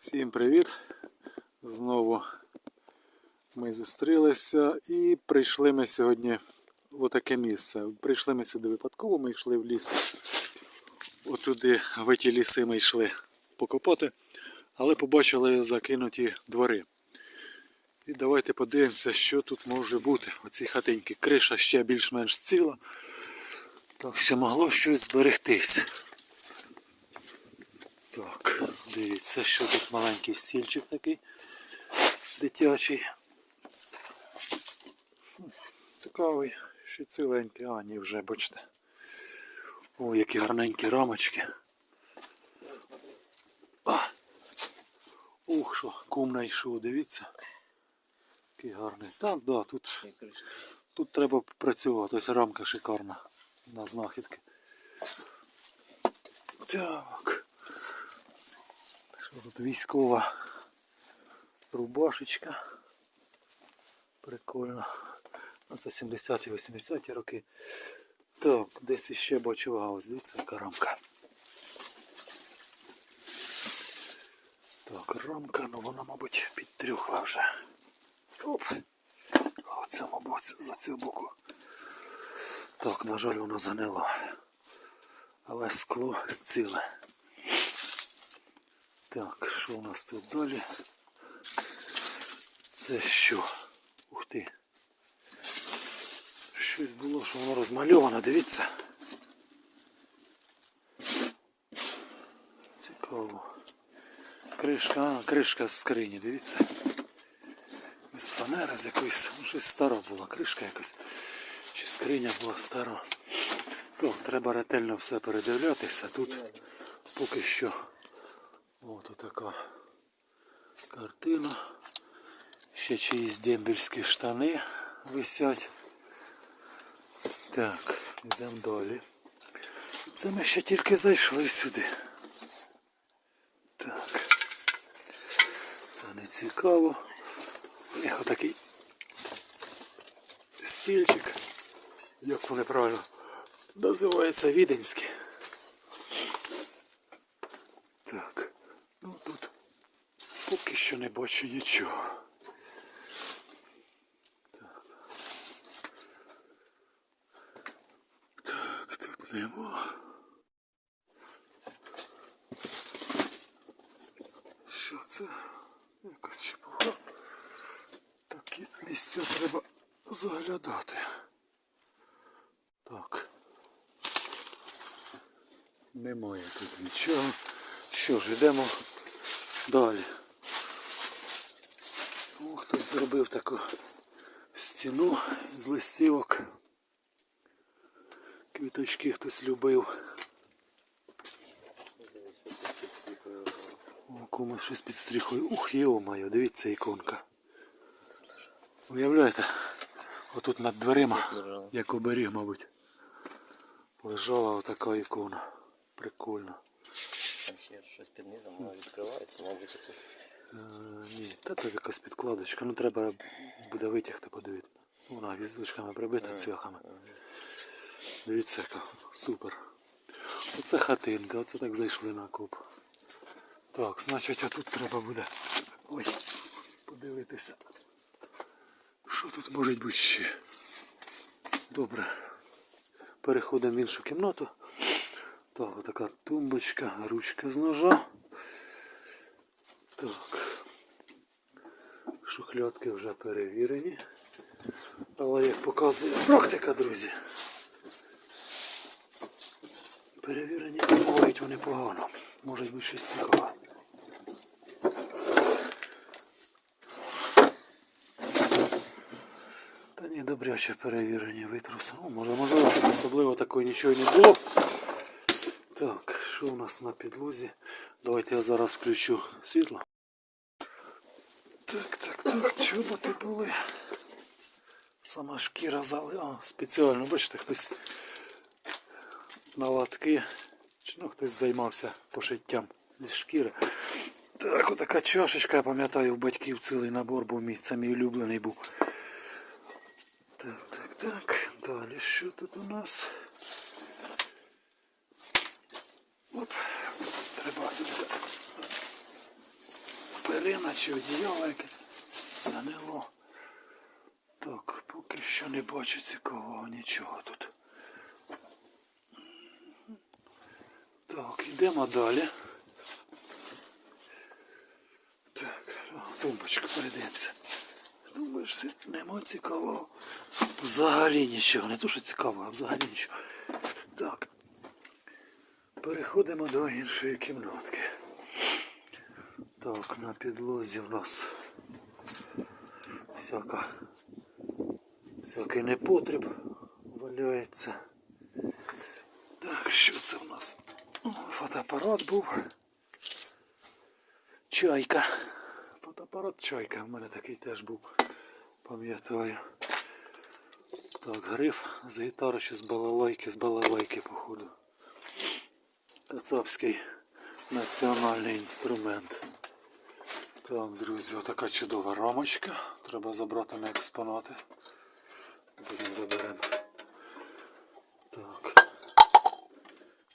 Всім привіт! Знову ми зустрілися і прийшли ми сьогодні в таке місце. Прийшли ми сюди випадково, ми йшли в ліс. Отуди в ті ліси ми йшли покопати, але побачили закинуті двори. І давайте подивимося, що тут може бути. Оці хатиньки. Криша ще більш-менш ціла. Так що могло щось зберегтись. Так, дивіться, що тут маленький стільчик такий дитячий. Цікавий, ще ціленький, а ні, вже бачите. О, які гарненькі рамочки. Ух, що, кум знайшов, дивіться. Який гарний. Так, да, тут, тут треба працювати. Ось рамка шикарна на знахідки. Так. Що тут військова рубашечка. Прикольно. Ну, Це 70-ті, 80-ті роки. Так, десь іще бачу гаус. Дивіться, яка рамка. Так, рамка, ну вона, мабуть, підтрюхла вже. Оп. Оце, мабуть, за цю боку. Так, на жаль, вона занила. Але скло ціле. Так, що у нас тут далі? Це що? Ух ти. Щось було, що воно розмальовано, дивіться. Цікаво. Кришка, а, кришка з скрині, дивіться. З фанери з якоїсь, ну, щось стара була, кришка якась. Чи скриня була стара. Так, треба ретельно все передивлятися. Тут поки що от така картина. Ще чиїсь дембельські штани висять. Так, йдемо далі. Це ми ще тільки зайшли сюди. Так. Це не цікаво. У них отакий стільчик. Як вони правильно називається віденський. Так, ну тут поки що не бачу нічого. Так. Так, тут нема. Що це? Якась чепуха. Такі місця треба заглядати. Так. Немає тут нічого. Що ж, йдемо далі. Зробив таку стіну з листівок. Квіточки хтось любив. О, комусь щось під стріхою. Ух, йо-моє, дивіться іконка. Уявляєте? Отут над дверима, як оберіг, мабуть. Лежала отака ікона. Прикольно. Там ще щось під низом, воно відкривається, мабуть, це Е, ні, та тут якась підкладочка. Ну треба буде витягти, подивити. Вона візочками прибита цвяхами. Дивіться яка. Супер. Оце хатинка, оце так зайшли на коп. Так, значить, а тут треба буде. Ой, подивитися. Що тут може бути ще? Добре. Переходимо в іншу кімнату. Так, отака тумбочка, ручка з ножа. Так. Шухлядки вже перевірені. Але як показує практика, друзі. Перевірені бувають вони погано. Може бути щось цікаве. Та ні, добряче перевірені витрусом. Ну, може, можливо, особливо такої нічого не було. Так, що у нас на підлозі? Давайте я зараз включу світло. Так, так, так, чоботи були. Сама шкіра зали. А, спеціально, бачите, хтось на латки. Чи ну хтось займався пошиттям зі шкіри. Так, отака чашечка, я пам'ятаю, у батьків цілий набор був мій, це мій улюблений був. Так, так, так. Далі що тут у нас? Оп, треба це все перина чи одіяло якесь занило. Так, поки що не бачу цікавого нічого тут. Так, йдемо далі. Так, тумбочку перейдемося. Думаєш, нема цікавого. Взагалі нічого, не то, що цікавого, а взагалі нічого. Так. Переходимо до іншої кімнатки. Так, на підлозі в нас всяка, всякий непотріб валяється. Так, що це в нас? Фотоапарат був. Чайка. Фотоапарат чайка. В мене такий теж був. Пам'ятаю. Так, гриф з гітари чи з балалайки, з балалайки, походу. Кацапський національний інструмент. Так, друзі, отака чудова рамочка. Треба забрати на експонати. Потім заберемо. Так.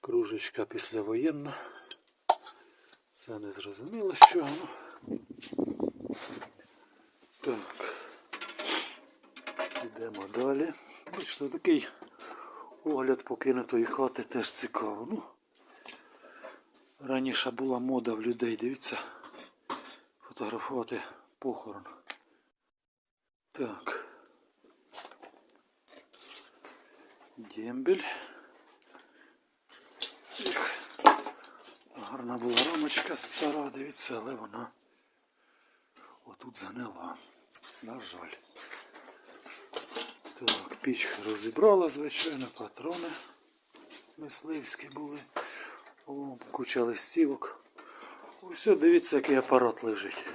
Кружечка післявоєнна. Це не зрозуміло з чого. Так. Йдемо далі. Бачите, такий огляд покинутої хати теж цікаво. Ну, раніше була мода в людей, дивіться, фотографувати похорон. Так. Дембель. Гарна була рамочка стара, дивіться, але вона отут занила. На жаль. Так, піч розібрала, звичайно, патрони мисливські були. О, куча листівок. Ось, дивіться, який апарат лежить.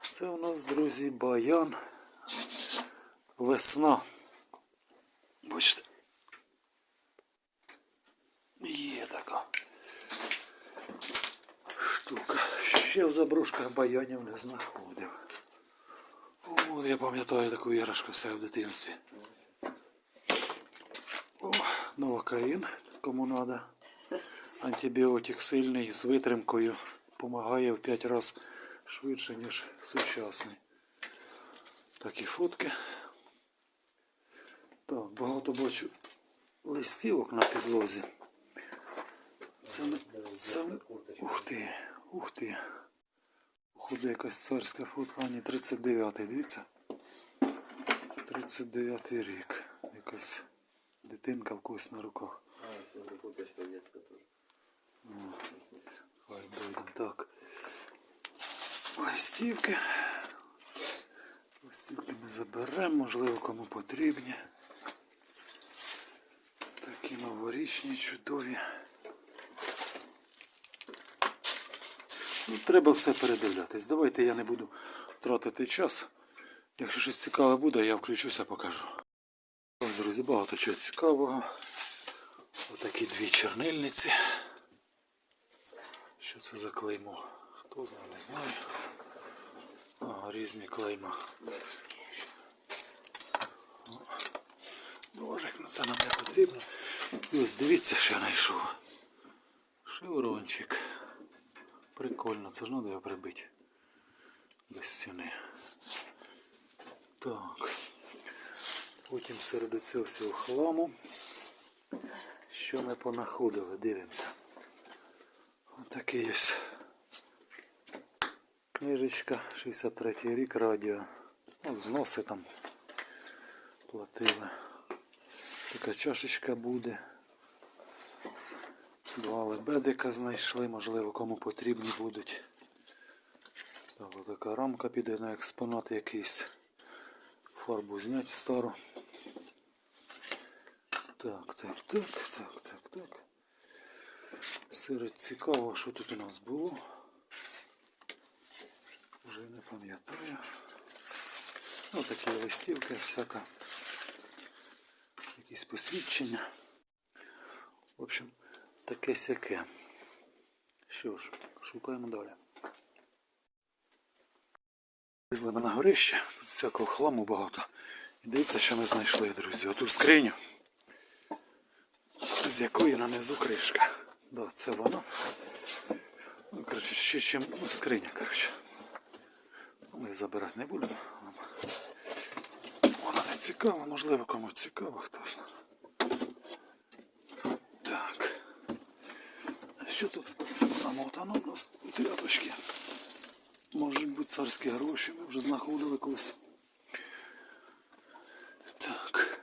Це у нас, друзі, баян. Весна. Бачите. Є така штука. Ще в заброшках баянів не знаходив. От я пам'ятаю таку іграшку все в дитинстві. О, новокаїн, кому треба. Антибіотик сильний з витримкою. Помагає в 5 разів швидше, ніж сучасний. Такі фотки. Так, багато бачу листівок на підлозі. Це, це, ух ти, ух ти. Походу якась царська фотка, а ні, 39-й, дивіться. 39-й рік. Якась дитинка в когось на руках. А, смотри, куточка детская тоже. Хай буде так. Листівки. Листівки ми заберемо, можливо, кому потрібні. Такі новорічні, чудові. Ну, треба все передивлятись. Давайте я не буду тратити час. Якщо щось цікаве буде, я включуся, покажу. Друзі, багато чого цікавого. Отакі дві чернильниці. Що це за клеймо? Хто знає, не знаю. Ага, різні клейма. Ножик, ну це нам не потрібно. Ось дивіться, що я знайшов. Шеврончик. Прикольно, це ж треба його прибити. До стіни. Так. Потім серед цього всього хламу. Що ми понаходили, дивимося. Отакий ось книжечка, 63 рік радіо. Ну, взноси там платили. Така чашечка буде. Два лебедика знайшли, можливо, кому потрібні будуть. Так, така рамка піде на експонат якийсь. Фарбу зняти стару. Так, так, так, так, так, так. Серед цікавого, що тут у нас було. Вже не пам'ятаю. Ну, такі листівки, всяка. Якісь посвідчення. В общем, таке сяке. Що ж, шукаємо далі. Везли ми на горище, тут всякого хламу багато. І дивіться, що ми знайшли, друзі. Оту скриню, з якої нанизу кришка. Да, це воно. Ну, коротше, ще чим скриня, коротше. Ми забирати не будемо. Вона не цікава, можливо, комусь цікаво, хтось. знає. Так. Що тут? Саме там у нас тряпочки. Можуть бути царські гроші, ми вже знаходили колись. Так.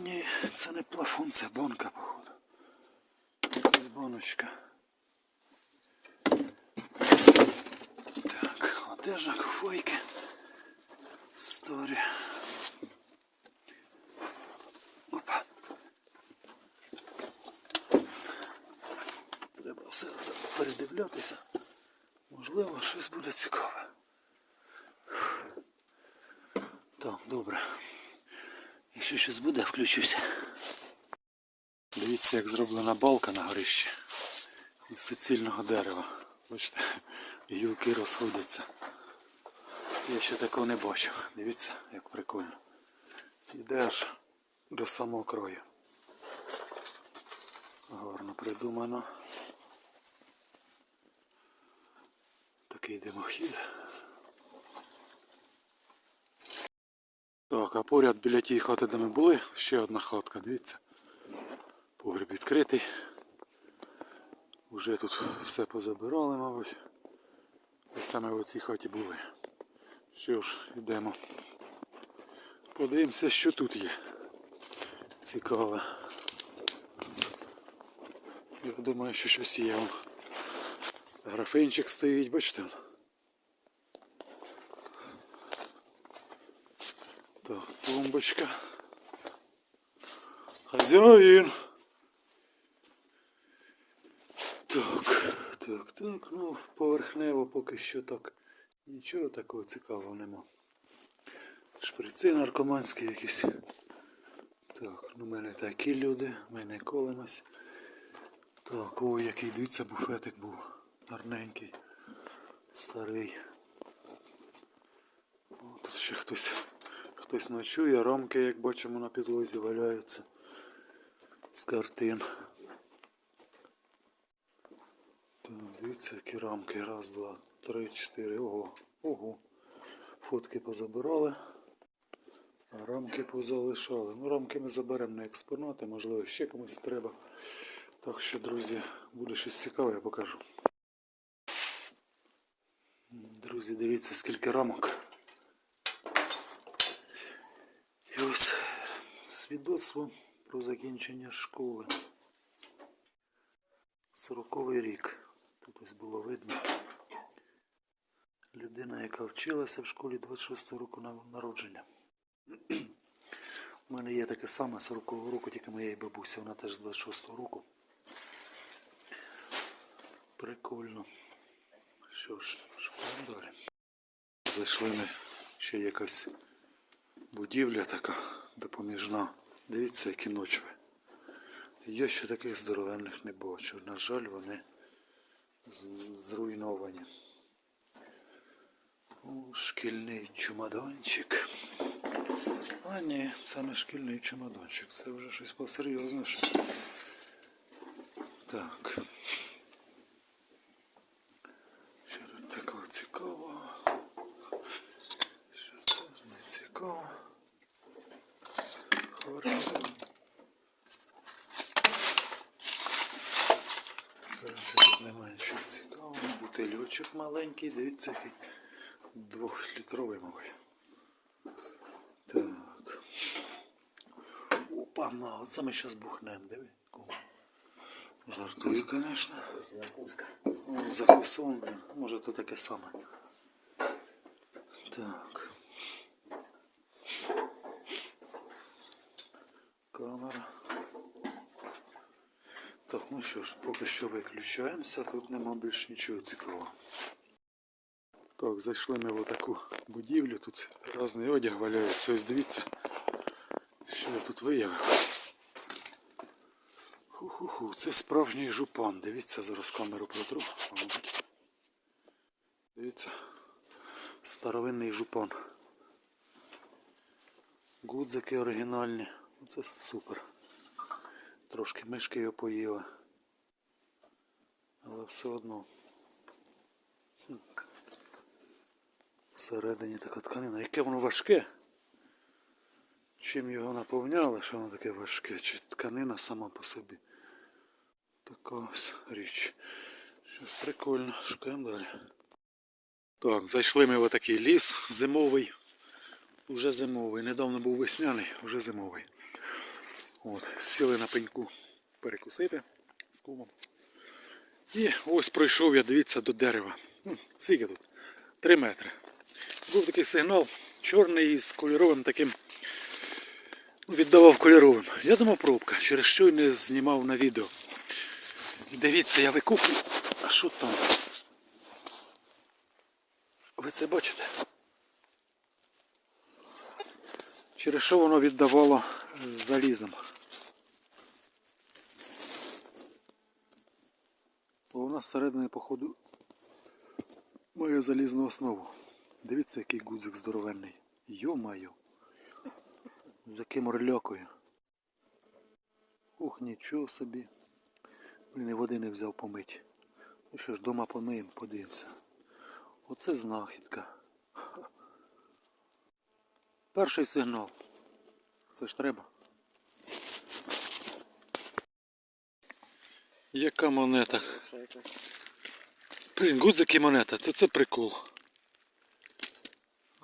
Ні, це не плафон, це. Якась баночка. Так, одежа, куфайки. Старі. Опа. Треба все це передивлятися. Можливо, щось буде цікаве. Так, добре. Якщо щось буде, включуся. Дивіться, як зроблена балка на горищі із суцільного дерева. Бачите, гілки розходяться. Я ще такого не бачив. Дивіться, як прикольно. Йде аж до самого краю. Гарно придумано. Такий димохід. Так, а поряд біля тієї хати, де ми були, ще одна хатка, дивіться. Погріб відкритий. Уже тут все позабирали, мабуть. Оце ми в цій хаті були. Що ж, йдемо. Подивимося, що тут є. Цікаве. Я думаю, що щось є. Графинчик стоїть, бачите? Так, тумбочка. Хазяїн. Так, так, ну поверхнево поки що так. Нічого такого цікавого нема. Шприци наркоманські якісь. Так, ну в мене такі люди, ми не колимось. Так, ой, який дивіться, буфетик був. Гарненький. Старий. О, тут ще хтось, хтось ночує, рамки, як бачимо, на підлозі валяються. З картин. Так, дивіться, які рамки. Раз, два, три, чотири. Ого. Ого. Фотки позабирали. А рамки позалишали. Ну, рамки ми заберемо на експонати, можливо, ще комусь треба. Так що, друзі, буде щось цікаве, я покажу. Друзі, дивіться, скільки рамок. І ось свідоцтво про закінчення школи. 40-й рік. Тут ось було видно. Людина, яка вчилася в школі 26 року народження. У мене є таке саме 40-го року, тільки моєї бабуся, вона теж з 26-го року. Прикольно. Що ж, шукаємо далі. Зайшли ми ще якась будівля така допоміжна. Дивіться, які ночви. Я ще таких здоровенних не бачу. На жаль, вони зруйновані. Шкільний чумадончик. А ні, це не шкільний чумадончик, це вже щось посерйозніше. Так. Що тут такого цікавого? Що це не цікаво? Хорошо. Коротше, тут немає нічого цікавого. Бутильочок маленький, дивіться, який двохлітровий, мабуть. Так. Опа, на, оце ми зараз бухнемо, диви. Жартую, звісно. Закуска. Захвесон, може то таке саме. Так. Камера. Так, ну що ж, поки що виключаємося, тут нема більш нічого цікавого. Так, зайшли ми в таку будівлю, тут різний одяг валяється. Ось дивіться, що я тут виявив. Ху-ху-ху, це справжній жупан. Дивіться, зараз камеру протру. Дивіться. Старовинний жупан. Гудзики оригінальні. Це супер. Трошки мишки його поїли. Але все одно. Всередині така тканина. Яке воно важке. Чим його наповняли, що воно таке важке, чи тканина сама по собі. Така ось річ. Що ж, прикольно, шукаємо далі. Так, зайшли ми в такий ліс зимовий. Уже зимовий. Недавно був весняний, вже зимовий. От, сіли на пеньку перекусити з кумом. І ось пройшов я, дивіться, до дерева. Скільки тут? Три метри. Був такий сигнал, чорний з кольоровим таким. Віддавав кольоровим. Я думав пробка, через що й не знімав на відео. Дивіться, я викуплю. А що там? Ви це бачите? Через що воно віддавало залізом? Бо вона зсередини, походу, має залізну основу. Дивіться, який гудзик здоровенний. Йо-маю. З яким орлякою. Ух, нічого собі. Блін, і води не взяв помить. Ну що ж, дома помиємо, подивимося. Оце знахідка. Перший сигнал. Це ж треба. Яка монета? Блін, гудзик і монета, то це прикол.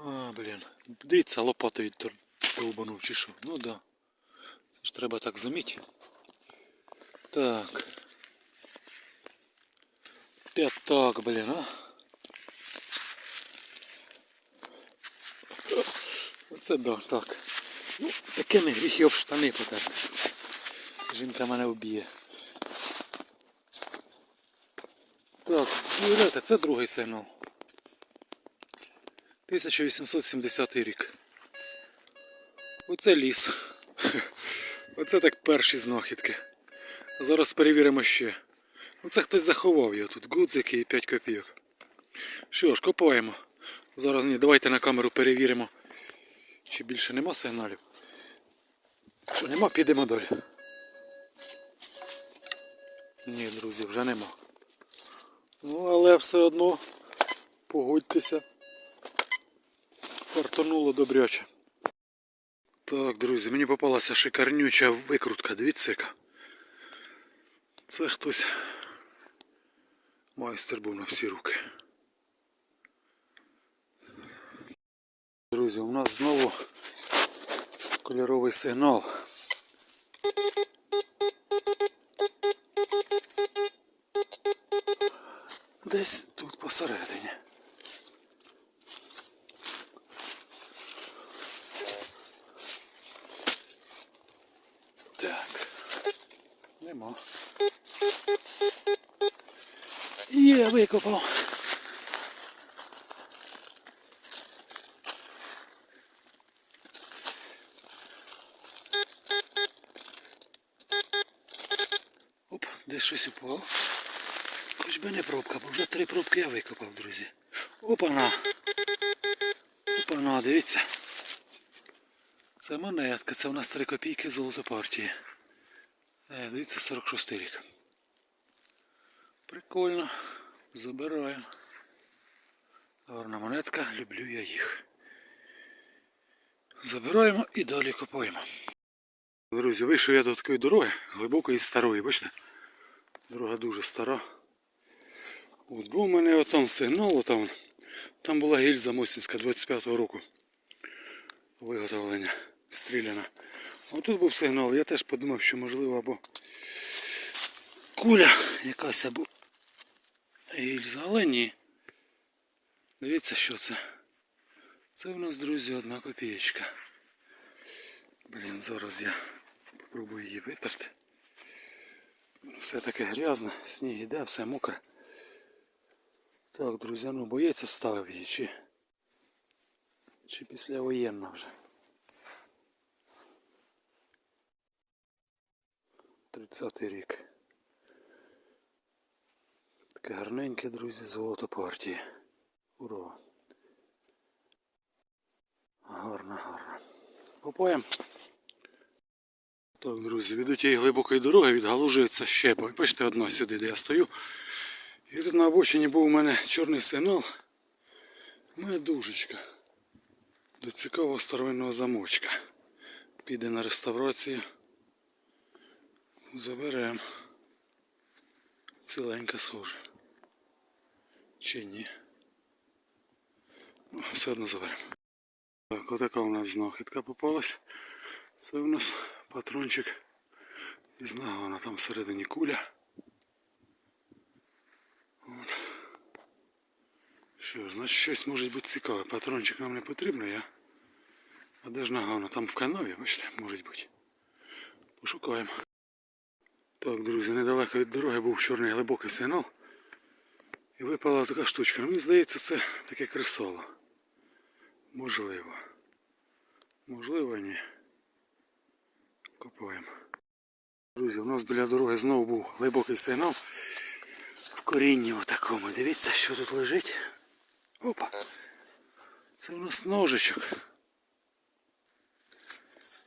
А, блін. Дивіться, лопатою долбанув чи що. Ну да. Це ж треба так зуміти. Так. Де так, блін, а? Оце да, так. Ну, таке не гріх об штани потерти. Жінка мене вб'є. Так, уявляєте, це другий сигнал. 1870 рік. Оце ліс. Оце так перші знахідки. Зараз перевіримо ще. Ну це хтось заховав його тут. Гудзики і 5 копійок. Що ж, копаємо. Зараз ні, давайте на камеру перевіримо. Чи більше нема сигналів. Що нема, підемо далі. Ні, друзі, вже нема. Ну, але все одно погодьтеся. Фартануло добряче. Так, друзі, мені попалася шикарнюча викрутка. Дивіться яка. Це хтось майстер був на всі руки. Друзі, у нас знову кольоровий сигнал. Десь тут посередині. Так. Нема. Є, викопав. Оп, десь щось упало. Хоч би не пробка, бо вже три пробки я викопав, друзі. Опана. Опана, дивіться. Це монетка, це у нас 3 копійки золото партії. Е, дивіться, 46 рік. Прикольно. Забираю. Гарна монетка, люблю я їх. Забираємо і далі копаємо. Друзі, вийшов я до такої дороги, глибокої і старої, бачите? Дорога дуже стара. От був у мене отам сигнал, отам. Там була гільза Мосінська 25-го року. Виготовлення стріляна. А тут був сигнал. Я теж подумав, що можливо або куля якась або гільза, але ні. Дивіться, що це. Це в нас, друзі, одна копієчка. Блін, зараз я попробую її витерти. Все таке грязне, сніг іде, все мокре. Так, друзі, ну боєць ставив її чи, чи післявоєнна вже. 30-й рік. Таке гарненьке, друзі, золото партії. Ура! Гарно, гарно. Купуємо. Так, друзі, від тієї глибокої дороги відгалужується щепа. Бачите, одна сюди, де я стою. І тут на обочині був у мене чорний сигнал. Моя дужечка. До цікавого старовинного замочка. Піде на реставрацію. Заберемо. Ціленька схоже. Чи ні? Ну, все одно заберемо. Так, отака у нас знахідка попалась. Це у нас патрончик із нагана, там всередині куля. От. Що значить щось може бути цікаве. Патрончик нам не потрібно, я. А де ж нагана? Там в канаві, бачите, може бути. Пошукаємо. Так, друзі, недалеко від дороги був чорний глибокий сигнал. І випала така штучка. Мені здається, це таке кресало. Можливо. Можливо, ні. Копаємо. Друзі, у нас біля дороги знову був глибокий сигнал. В корінні отакому. Дивіться, що тут лежить. Опа. Це у нас ножичок.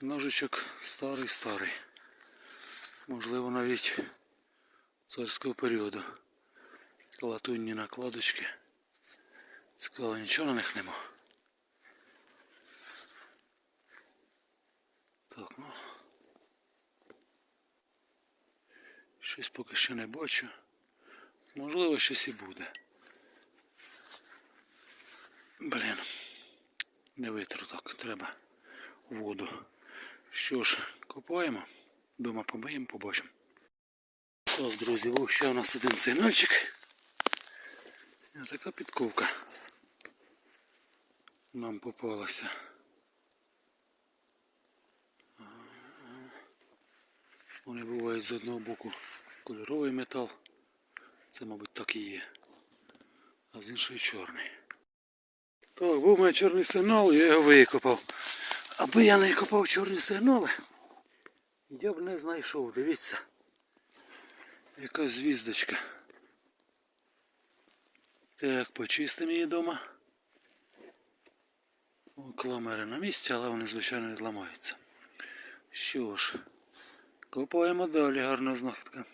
Ножичок старий-старий. Можливо, навіть царського періоду. Латунні накладочки. Цікаво, нічого на них нема. Так, ну. Щось поки що не бачу. Можливо, щось і буде. Блін. Не витру так, треба воду. Що ж, копаємо. Дома побиємо, побачимо. Так, друзі, ось ще у нас один сигнальчик. Така підковка. Нам попалася. Вони бувають з одного боку кольоровий метал. Це, мабуть, так і є. А з іншої чорний. Так, був мене чорний сигнал, я його викопав. Аби я не копав чорні сигнали, я б не знайшов, дивіться. Яка звіздочка. Так, почистимо її вдома. Кламери на місці, але вони, звичайно, відламаються. Що ж, копаємо далі, гарна знахідка.